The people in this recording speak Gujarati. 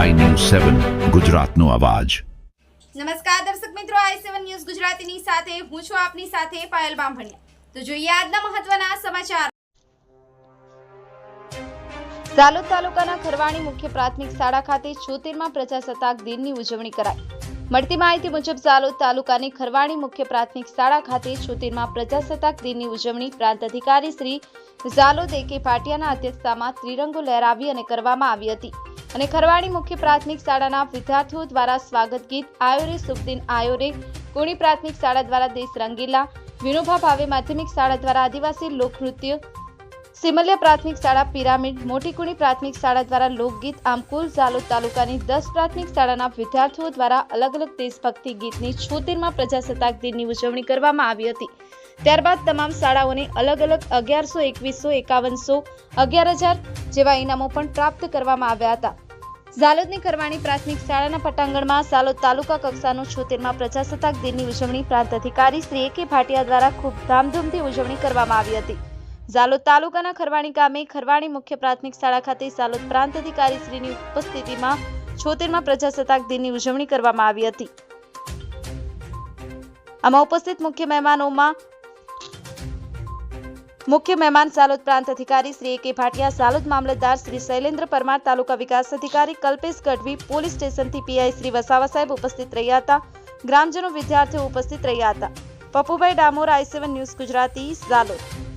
સેવન ગુજરાતનો અવાજ. નમસ્કાર દર્શક મિત્રો આઈ સેવન ન્યૂઝ ગુજરાતીની સાથે, હું છું આપની સાથે પાયલ બામભણિયા. તો જોઈએ આજના મહત્વના સમાચાર. ઝાલોદ તાલુકાના ખરવાણી મુખ્ય પ્રાથમિક શાળા ખાતે છોતેરમાં પ્રજાસત્તાક દિનની ઉજવણી કરાઈ. મળતી માહિતી મુજબ ઝાલોદ તાલુકાની ખરવાણી મુખ્ય પ્રાથમિક શાળા ખાતે છોતેરમાં પ્રજાસત્તાક દિનની ઉજવણી પ્રાંત અધિકારી શ્રી ઝાલોદ કે પાટિયાના અધ્યક્ષતામાં ત્રિરંગો લહેરાવી અને કરવામાં આવી હતી. અને ખરવાણી મુખ્ય પ્રાથમિક શાળાના વિદ્યાર્થીઓ દ્વારા સ્વાગત ગીત આયોરે શુભદિન આયોરે કુણી પ્રાથમિક શાળા દ્વારા દેશ રંગીલા, વિનોભા ભાવે માધ્યમિક શાળા દ્વારા આદિવાસી લોકનૃત્ય, સિમલિયા પ્રાથમિક શાળા પિરામિડ, મોટી કુણી પ્રાથમિક શાળા દ્વારા લોકગીત આમ કુલ ઝાલોદ તાલુકાની દસ પ્રાથમિક શાળાના વિદ્યાર્થીઓ દ્વારા અલગ અલગ દેશભક્તિ ગીતની છોતેરમાં પ્રજાસત્તાક દિનની ઉજવણી કરવામાં આવી હતી. ત્યારબાદ તમામ શાળાઓને અલગ અલગ અગિયારસો એકવીસો એકાવનસો અગિયાર હજાર જેવા ઇનામો પણ પ્રાપ્ત કરવામાં આવ્યા હતા. ઝાલોદની કરવાણી પ્રાથમિક શાળાના પટાંગણમાં ઝાલોદ તાલુકા કક્ષાનો છોતેરમાં પ્રજાસત્તાક દિનની ઉજવણી પ્રાંત અધિકારી શ્રી એ કે ભાટિયા દ્વારા ખૂબ ધામધૂમથી ઉજવણી કરવામાં આવી હતી. ઝાલોદ તાલુકાના ખરવાણી ગામે ખરવાણી મુખ્ય પ્રાથમિક શાળા ખાતે ઝાલોદ પ્રાંત અધિકારી શ્રીની ઉપસ્થિતિમાં છોતેરમાં પ્રજાસત્તાક દિનની ઉજવણી કરવામાં આવી હતી. આમાં ઉપસ્થિત મુખ્ય મહેમાનોમાં મુખ્ય મહેમાન સાલોદ પ્રાંત અધિકારી શ્રી કે ભાટિયા સાલોદ મામલતદાર શ્રી શૈલેન્દ્ર પરમાર, તાલુકા વિકાસ અધિકારી કલ્પેશ ગઢવી, પોલીસ સ્ટેશનથી પીઆઈ શ્રી વસાવા સાહેબ ઉપસ્થિત રહ્યા હતા. ગ્રામજનો વિદ્યાર્થીઓ ઉપસ્થિત રહ્યા હતા. Papubhai Damor, I news Gujarati Jhalod